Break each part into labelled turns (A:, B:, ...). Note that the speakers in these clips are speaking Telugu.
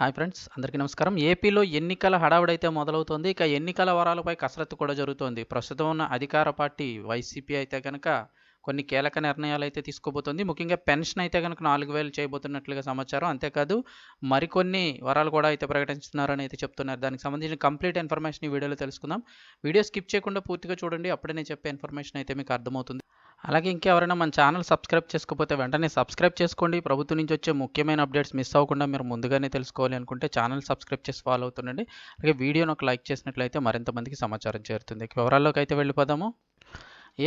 A: హాయ్ ఫ్రెండ్స్ అందరికీ నమస్కారం. ఏపీలో ఎన్నికల హడావుడైతే మొదలవుతోంది ఇక ఎన్నికల వరాలపై కసరత్తు కూడా జరుగుతోంది. ప్రస్తుతం ఉన్న అధికార పార్టీ వైసీపీ అయితే కనుక కొన్ని కీలక నిర్ణయాలు అయితే తీసుకోబోతోంది. ముఖ్యంగా పెన్షన్ అయితే కనుక నాలుగు వేలు చేయబోతున్నట్లుగా సమాచారం. అంతేకాదు మరికొన్ని వరాలు కూడా అయితే ప్రకటిస్తున్నారని అయితే చెప్తున్నారు. దానికి సంబంధించిన కంప్లీట్ ఇన్ఫర్మేషన్ ఈ వీడియోలో తెలుసుకుందాం. వీడియో స్కిప్ చేయకుండా పూర్తిగా చూడండి. అప్పుడే నేను చెప్పే ఇన్ఫర్మేషన్ అయితే మీకు అర్థమవుతుంది. అలాగే ఇంకెవరైనా మన ఛానల్ సబ్స్క్రైబ్ చేసుకోకపోతే వెంటనే సబ్స్క్రైబ్ చేసుకోండి. ప్రభుత్వం నుంచి వచ్చే ముఖ్యమైన అప్డేట్స్ మిస్ అవ్వకుండా మీరు ముందుగానే తెలుసుకోవాలి అనుకుంటే ఛానల్ సబ్స్క్రైబ్ చేసి ఫాలో అవుతుండండి. అలాగే వీడియోను ఒక లైక్ చేసినట్లయితే మరింత మందికి సమాచారం చేరుతుంది. వివరాల్లోకి అయితే వెళ్ళిపోదాము.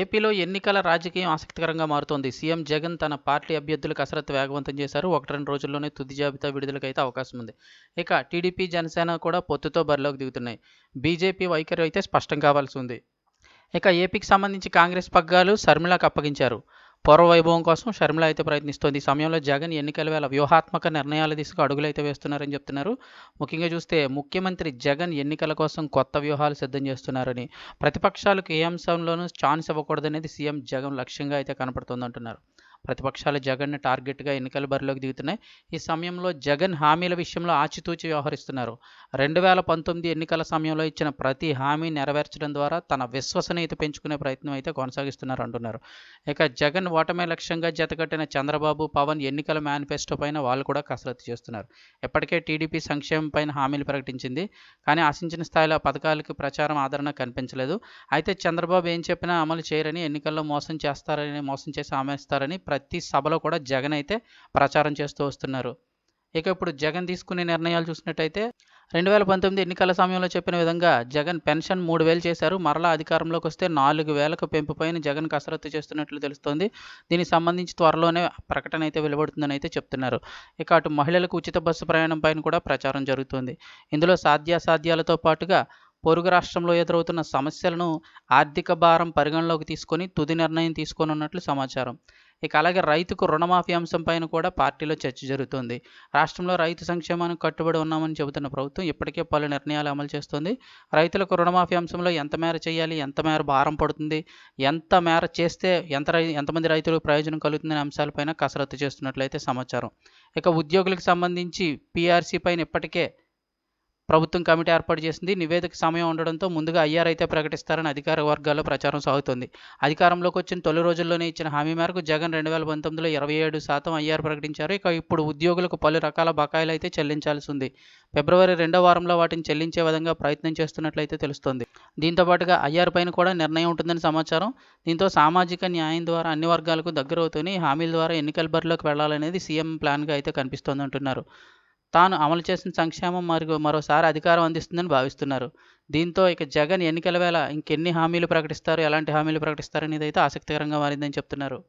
A: ఏపీలో ఎన్నికల రాజకీయం ఆసక్తికరంగా మారుతోంది. సీఎం జగన్ తన పార్టీ అభ్యర్థుల కసరత్తు వేగవంతం చేశారు. ఒకటి రెండు రోజుల్లోనే తుది జాబితా విడుదలకు అయితే అవకాశం ఉంది. ఇక టీడీపీ జనసేన కూడా పొత్తుతో బరిలోకి దిగుతున్నాయి. బీజేపీ వైఖరి అయితే స్పష్టం కావాల్సి ఉంది. ఇక ఏపీకి సంబంధించి కాంగ్రెస్ పగ్గాలు షర్మిలకు అప్పగించారు. పూర్వ వైభవం కోసం షర్మిల అయితే ప్రయత్నిస్తోంది. ఈ సమయంలో జగన్ ఎన్నికల వేళ వ్యూహాత్మక నిర్ణయాలు తీసుకు అడుగులైతే వేస్తున్నారని చెప్తున్నారు. ముఖ్యంగా చూస్తే ముఖ్యమంత్రి జగన్ ఎన్నికల కోసం కొత్త వ్యూహాలు సిద్ధం చేస్తున్నారని ప్రతిపక్షాలకు ఏ అంశంలోనూ ఛాన్స్ ఇవ్వకూడదనేది సీఎం జగన్ లక్ష్యంగా అయితే కనపడుతోందంటున్నారు. ప్రతిపక్షాలు జగన్ను టార్గెట్గా ఎన్నికల బరిలోకి దిగుతున్నాయి. ఈ సమయంలో జగన్ హామీల విషయంలో ఆచితూచి వ్యవహరిస్తున్నారు. రెండు వేల పంతొమ్మిది ఎన్నికల సమయంలో ఇచ్చిన ప్రతి హామీ నెరవేర్చడం ద్వారా తన విశ్వసనీయత పెంచుకునే ప్రయత్నం అయితే కొనసాగిస్తున్నారు అంటున్నారు. ఇక జగన్ ఓటమే లక్ష్యంగా జతకట్టిన చంద్రబాబు పవన్ ఎన్నికల మేనిఫెస్టో పైన వాళ్ళు కూడా కసరత్తు చేస్తున్నారు. ఇప్పటికే టీడీపీ సంక్షేమం పైన హామీలు ప్రకటించింది. కానీ ఆశించిన స్థాయిలో పథకాలకు ప్రచారం ఆదరణ కనిపించలేదు. అయితే చంద్రబాబు ఏం చెప్పినా అమలు చేయరని ఎన్నికల్లో మోసం చేస్తారని మోసం చేసి ఆమేస్తారని ప్రతి సభలో కూడా జగన్ అయితే ప్రచారం చేస్తూ వస్తున్నారు. ఇక ఇప్పుడు జగన్ తీసుకునే నిర్ణయాలు చూసినట్టయితే రెండు వేల పంతొమ్మిది ఎన్నికల సమయంలో చెప్పిన విధంగా జగన్ పెన్షన్ మూడు వేలు చేశారు. మరలా అధికారంలోకి వస్తే నాలుగు వేలకు పెంపుపైన జగన్ కసరత్తు చేస్తున్నట్లు తెలుస్తోంది. దీనికి సంబంధించి త్వరలోనే ప్రకటన అయితే వెలువడుతుందని అయితే చెప్తున్నారు. ఇక అటు మహిళలకు ఉచిత బస్సు ప్రయాణం పైన కూడా ప్రచారం జరుగుతుంది. ఇందులో సాధ్యాసాధ్యాలతో పాటుగా పొరుగు రాష్ట్రంలో ఎదురవుతున్న సమస్యలను ఆర్థిక భారం పరిగణలోకి తీసుకొని తుది నిర్ణయం తీసుకోనున్నట్లు సమాచారం. ఇక అలాగే రైతుకు రుణమాఫీ అంశంపైన కూడా పార్టీలో చర్చ జరుగుతోంది. రాష్ట్రంలో రైతు సంక్షేమానికి కట్టుబడి ఉన్నామని చెబుతున్న ప్రభుత్వం ఇప్పటికే పలు నిర్ణయాలు అమలు చేస్తోంది. రైతులకు రుణమాఫీ అంశంలో ఎంత మేర చేయాలి? ఎంత మేర భారం పడుతుంది? ఎంత మేర చేస్తే ఎంత రై ఎంతమంది రైతులకు ప్రయోజనం కలుగుతుందనే అంశాలపైన కసరత్తు చేస్తున్నట్లయితే సమాచారం. ఇక ఉద్యోగులకు సంబంధించి పీఆర్సీ పైన ఇప్పటికే ప్రభుత్వం కమిటీ ఏర్పాటు చేసింది. నివేదిక సమయం ఉండడంతో ముందుగా ఐఆర్ అయితే ప్రకటిస్తారని అధికార వర్గాల్లో ప్రచారం సాగుతోంది. అధికారంలోకి వచ్చిన తొలి రోజుల్లోనే ఇచ్చిన హామీ మేరకు జగన్ రెండు వేల పంతొమ్మిదిలో ఇరవై ఏడు శాతం ఐఆర్ ప్రకటించారు. ఇక ఇప్పుడు ఉద్యోగులకు పలు రకాల బకాయిలు అయితే చెల్లించాల్సి ఉంది. ఫిబ్రవరి రెండో వారంలో వాటిని చెల్లించే విధంగా ప్రయత్నం చేస్తున్నట్లయితే తెలుస్తోంది. దీంతో పాటుగా ఐఆర్ పైన కూడా నిర్ణయం ఉంటుందని సమాచారం. దీంతో సామాజిక న్యాయం ద్వారా అన్ని వర్గాలకు దగ్గరవుతూనే హామీల ద్వారా ఎన్నికల బరిలోకి వెళ్ళాలనేది సీఎం ప్లాన్గా అయితే కనిపిస్తోందంటున్నారు. తాను అమలు చేసిన సంక్షేమం మరియు మరోసారి అధికారం అందిస్తుందని భావిస్తున్నారు. దీంతో ఇక జగన్ ఎన్నికల వేళ ఇంకెన్ని హామీలు ప్రకటిస్తారు ఎలాంటి హామీలు ప్రకటిస్తారు అనేది అయితే ఆసక్తికరంగా మారిందని చెప్తున్నారు.